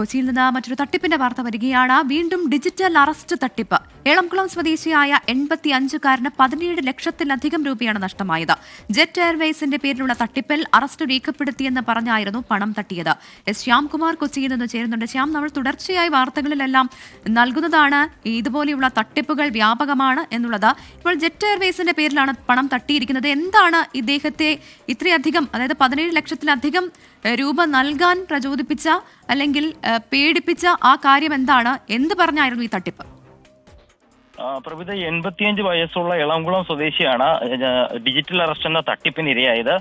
കൊച്ചിയിൽ നിന്ന് മറ്റൊരു തട്ടിപ്പിന്റെ വാർത്ത വരികയാണ്. വീണ്ടും ഡിജിറ്റൽ അറസ്റ്റ് തട്ടിപ്പ്. ഏളംകുളം സ്വദേശിയായ എൺപത്തി അഞ്ചുകാരന് പതിനേഴ് ലക്ഷത്തിലധികം രൂപയാണ് നഷ്ടമായത്. ജെറ്റ് എയർവേസിന്റെ പേരിലുള്ള തട്ടിപ്പിൽ അറസ്റ്റ് രേഖപ്പെടുത്തിയെന്ന് പറഞ്ഞായിരുന്നു പണം തട്ടിയത്. എസ് ശ്യാംകുമാർ കൊച്ചിയിൽ നിന്ന് ചേരുന്നുണ്ട്. ശ്യാം നമ്മൾ തുടർച്ചയായി വാർത്തകളിലെല്ലാം നൽകുന്നതാണ് ഇതുപോലെയുള്ള തട്ടിപ്പുകൾ വ്യാപകമാണ് എന്നുള്ളത്. ഇപ്പോൾ ജെറ്റ് എയർവേസിന്റെ പേരിലാണ് പണം തട്ടിയിരിക്കുന്നത്. എന്താണ് ഇദ്ദേഹത്തെ ഇത്രയധികം അതായത് പതിനേഴ് ലക്ഷത്തിലധികം രൂപ നൽകാൻ പ്രചോദിപ്പിച്ച അല്ലെങ്കിൽ പേടിപ്പിച്ച ആ കാര്യം എന്താണ്? എന്ത് പറഞ്ഞായിരുന്നു ഈ തട്ടിപ്പ്? പ്രവിധ എൺപത്തിയഞ്ച് വയസ്സുള്ള ഇളംകുളം സ്വദേശിയാണ് ഡിജിറ്റൽ അറസ്റ്റ് എന്ന തട്ടിപ്പിന് ഇരയായത്.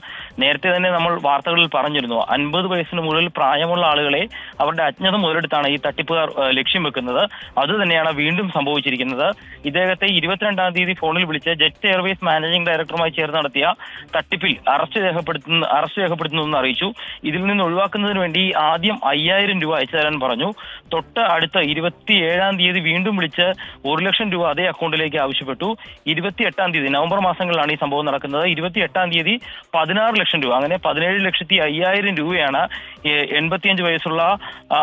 നേരത്തെ തന്നെ നമ്മൾ വാർത്തകളിൽ പറഞ്ഞിരുന്നു അൻപത് വയസ്സിന് മുകളിൽ പ്രായമുള്ള ആളുകളെ അവരുടെ അജ്ഞത മുതലെടുത്താണ് ഈ തട്ടിപ്പുകാർ ലക്ഷ്യം വെക്കുന്നത്. അത് തന്നെയാണ് വീണ്ടും സംഭവിച്ചിരിക്കുന്നത്. ഇദ്ദേഹത്തെ ഇരുപത്തിരണ്ടാം തീയതി ഫോണിൽ വിളിച്ച് ജെറ്റ് എയർവേസ് മാനേജിംഗ് ഡയറക്ടറുമായി ചേർന്ന് നടത്തിയ തട്ടിപ്പിൽ അറസ്റ്റ് രേഖപ്പെടുത്തുന്ന അറസ്റ്റ് രേഖപ്പെടുത്തുന്നു അറിയിച്ചു. ഇതിൽ നിന്ന് ഒഴിവാക്കുന്നതിന് വേണ്ടി ആദ്യം അയ്യായിരം രൂപ അയച്ചു തരാൻ പറഞ്ഞു. തൊട്ട് അടുത്ത ഇരുപത്തി ഏഴാം തീയതി വീണ്ടും വിളിച്ച് ഒരു ലക്ഷം രൂപ അതേ അക്കൗണ്ടിലേക്ക് ആവശ്യപ്പെട്ടു. ഇരുപത്തി എട്ടാം തീയതി നവംബർ മാസങ്ങളിലാണ് ഈ സംഭവം നടക്കുന്നത്. ഇരുപത്തി എട്ടാം തീയതി പതിനാറ് ലക്ഷം രൂപ അങ്ങനെ പതിനേഴ് ലക്ഷത്തി അയ്യായിരം രൂപയാണ് എൺപത്തിയഞ്ച് വയസ്സുള്ള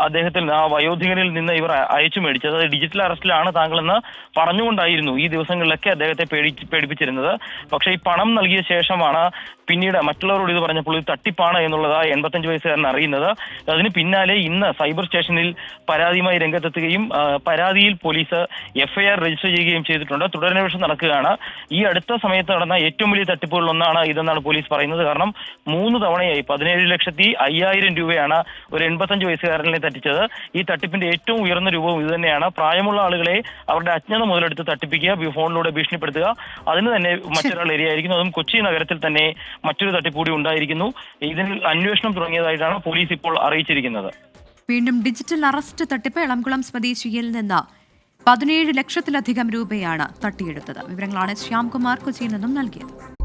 അദ്ദേഹത്തിൽ ആ വയോധികനിൽ നിന്ന് ഇവർ അയച്ചു മേടിച്ചത്. അത് ഡിജിറ്റൽ അറസ്റ്റിലാണ് താങ്കളെന്ന് പറഞ്ഞുകൊണ്ടായിരുന്നു ഈ ദിവസങ്ങളിലൊക്കെ അദ്ദേഹത്തെ പേടി പേടിപ്പിച്ചിരുന്നത്. പക്ഷേ ഈ പണം നൽകിയ ശേഷമാണ് പിന്നീട് മറ്റുള്ളവരോട് ഇത് പറഞ്ഞപ്പോൾ ഇത് തട്ടിപ്പാണ് എന്നുള്ളത് എൺപത്തഞ്ച് വയസ്സുകാരൻ അറിയുന്നത്. അതിന് പിന്നാലെ ഇന്ന് സൈബർ സ്റ്റേഷനിൽ പരാതിയുമായി രംഗത്തെത്തുകയും പരാതിയിൽ പോലീസ് എഫ്ഐആർ രജിസ്റ്റർ ചെയ്യുകയും ചെയ്തിട്ടുണ്ട്. തുടരന്വേഷണം നടക്കുകയാണ്. ഈ അടുത്ത സമയത്ത് നടന്ന ഏറ്റവും വലിയ തട്ടിപ്പുകളിൽ ഒന്നാണ് ഇതെന്നാണ് പോലീസ് പറയുന്നത്. കാരണം മൂന്ന് തവണയായി പതിനേഴ് ലക്ഷത്തി അയ്യായിരം രൂപയാണ് ഒരു എൺപത്തഞ്ച് വയസ്സുകാരനെ തട്ടിച്ചത്. ഈ തട്ടിപ്പിന്റെ ഏറ്റവും ഉയർന്ന രൂപവും ഇത് തന്നെയാണ്. പ്രായമുള്ള ആളുകളെ അവരുടെ അജ്ഞത മുതലെടുത്ത് തട്ടിപ്പിക്കുക ഫോണിലൂടെ ഭീഷണിപ്പെടുത്തുക. അതിന് തന്നെ മറ്റൊരാൾ ഇരയായിരിക്കുന്നു. അതും കൊച്ചി നഗരത്തിൽ തന്നെ മറ്റൊരു തട്ടിപ്പ് കൂടി ഉണ്ടായിരിക്കുന്നു. ഇതിൽ അന്വേഷണം തുടങ്ങിയതായിട്ടാണ് പോലീസ് ഇപ്പോൾ അറിയിച്ചിരിക്കുന്നത്. വീണ്ടും ഡിജിറ്റൽ അറസ്റ്റ് തട്ടിപ്പ് എളംകുളം സ്വദേശിയിൽ നിന്ന് പതിനേഴ് ലക്ഷത്തിലധികം രൂപയാണ് തട്ടിയെടുത്തത്. വിവരങ്ങളാണ് ശ്യാംകുമാർ കൊച്ചിയിൽ നിന്നും നൽകിയത്.